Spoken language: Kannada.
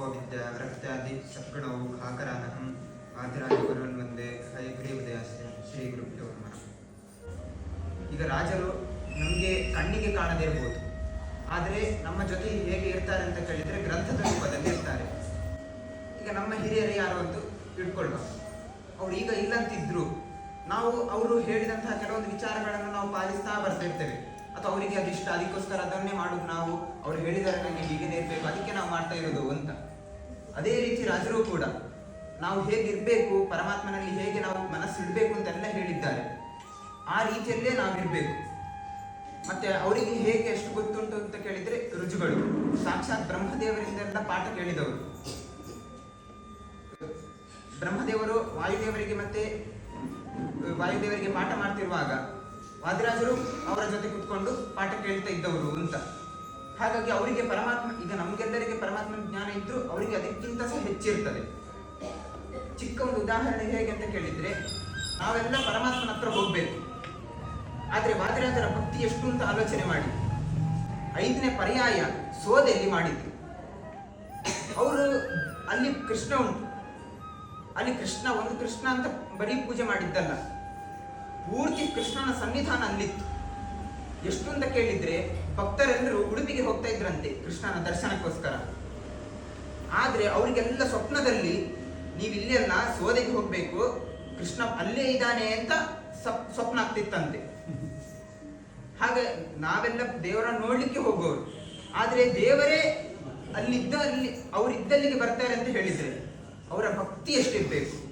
ತಪೋ ರಕ್ತಾದಿ ವ್ರತ್ಯಾದಿ ಸದ್ಗುಣವು ಖಾಕರಾನಹಂ ಆದಿರಾಜ ಗುರುವನ್ ಮುಂದೆ ಹಯಗ್ರೀವದಯಾಸ್ಯ ಶ್ರೀ ಗುರುಭ್ಯೋ ಈಗ ರಾಜರು ನಮಗೆ ಕಣ್ಣಿಗೆ ಕಾಣದೇ ಇರ್ಬೋದು. ಆದರೆ ನಮ್ಮ ಜೊತೆ ಹೇಗೆ ಇರ್ತಾರೆ ಅಂತ ಕೇಳಿದರೆ ಗ್ರಂಥದ ರೂಪದಲ್ಲಿ ಇರ್ತಾರೆ. ಈಗ ನಮ್ಮ ಹಿರಿಯರು ಯಾರು ಅಂತ ಇಟ್ಕೊಳ್ಳುವ ಅವ್ರು ಈಗ ಇಲ್ಲಂತಿದ್ರು. ನಾವು ಅವರು ಹೇಳಿದಂತಹ ಕೆಲವೊಂದು ವಿಚಾರಗಳನ್ನು ನಾವು ಪಾಲಿಸ್ತಾ ಬರ್ತಾ ಇರ್ತೇವೆ. ಅಥವಾ ಅವರಿಗೆ ಅದಿಷ್ಟ ಅದಕ್ಕೋಸ್ಕರ ಅದನ್ನೇ ಮಾಡೋದು ನಾವು. ಅವ್ರು ಹೇಳಿದರೆ ನನಗೆ ಹೀಗೆ ಇರಬೇಕು, ಅದಕ್ಕೆ ನಾವು ಮಾಡ್ತಾ ಇರೋದು ಅಂತ. ಅದೇ ರೀತಿ ರಾಜರು ಕೂಡ ನಾವು ಹೇಗಿರ್ಬೇಕು, ಪರಮಾತ್ಮನಲ್ಲಿ ಹೇಗೆ ನಾವು ಮನಸ್ಸಿಡ್ಬೇಕು ಅಂತೆಲ್ಲ ಹೇಳಿದ್ದಾರೆ. ಆ ರೀತಿಯಲ್ಲೇ ನಾವಿರ್ಬೇಕು. ಮತ್ತೆ ಅವರಿಗೆ ಹೇಗೆ ಎಷ್ಟು ಗೊತ್ತುಂಟು ಅಂತ ಕೇಳಿದ್ರೆ ರುಜುಗಳು. ಸಾಕ್ಷಾತ್ ಬ್ರಹ್ಮದೇವರಿಂದೆಲ್ಲ ಪಾಠ ಕೇಳಿದವರು. ಬ್ರಹ್ಮದೇವರು ವಾಯುದೇವರಿಗೆ ಮತ್ತೆ, ವಾಯುದೇವರಿಗೆ ಪಾಠ ಮಾಡ್ತಿರುವಾಗ ವಾದಿರಾಜರು ಅವರ ಜೊತೆ ಕುತ್ಕೊಂಡು ಪಾಠ ಕೇಳ್ತಾ ಇದ್ದವರು ಅಂತ. ಹಾಗಾಗಿ ಅವರಿಗೆ ಪರಮಾತ್ಮ, ಈಗ ನಮಗೆಲ್ಲರಿಗೆ ಪರಮಾತ್ಮ ಜ್ಞಾನ ಇದ್ರು ಅವರಿಗೆ ಅದಕ್ಕಿಂತ ಸಹ ಹೆಚ್ಚಿರ್ತದೆ. ಚಿಕ್ಕ ಒಂದು ಉದಾಹರಣೆ ಹೇಗೆ ಅಂತ ಕೇಳಿದ್ರೆ, ನಾವೆಲ್ಲ ಪರಮಾತ್ಮನ ಹತ್ರ ಹೋಗ್ಬೇಕು. ಆದ್ರೆ ವಾದಿರಾಜರ ಭಕ್ತಿ ಎಷ್ಟು ಅಂತ ಆಲೋಚನೆ ಮಾಡಿ. ಐದನೇ ಪರ್ಯಾಯ ಸೋದೆಯಲ್ಲಿ ಮಾಡಿದ್ರು. ಅವರು ಅಲ್ಲಿ ಕೃಷ್ಣ ಉಂಟು. ಅಲ್ಲಿ ಕೃಷ್ಣ ಒಂದು ಕೃಷ್ಣ ಅಂತ ಬರೀ ಪೂಜೆ ಮಾಡಿದ್ದಲ್ಲ. ಪೂರ್ತಿ ಕೃಷ್ಣನ ಸನ್ನಿಧಾನ ಅಲ್ಲಿತ್ತು. ಎಷ್ಟು ಅಂತ ಕೇಳಿದ್ರೆ ಭಕ್ತರೆಲ್ಲರೂ ಉಡುಪಿಗೆ ಹೋಗ್ತಾ ಇದ್ರಂತೆ ಕೃಷ್ಣನ ದರ್ಶನಕ್ಕೋಸ್ಕರ. ಆದ್ರೆ ಅವರಿಗೆಲ್ಲ ಸ್ವಪ್ನದಲ್ಲಿ ನೀವು ಇಲ್ಲೆಲ್ಲ ಸೋದೆಗೆ ಹೋಗ್ಬೇಕು, ಕೃಷ್ಣ ಅಲ್ಲೇ ಇದ್ದಾನೆ ಅಂತ ಸ್ವಪ್ನ ಆಗ್ತಿತ್ತಂತೆ. ಹಾಗೆ ನಾವೆಲ್ಲ ದೇವರನ್ನು ನೋಡ್ಲಿಕ್ಕೆ ಹೋಗೋರು. ಆದ್ರೆ ದೇವರೇ ಅಲ್ಲಿದ್ದ ಅಲ್ಲಿ, ಅವರಿದ್ದಲ್ಲಿಗೆ ಬರ್ತಾರೆ ಅಂತ ಹೇಳಿದ್ರೆ ಅವರ ಭಕ್ತಿ ಎಷ್ಟಿರ್ಬೇಕು?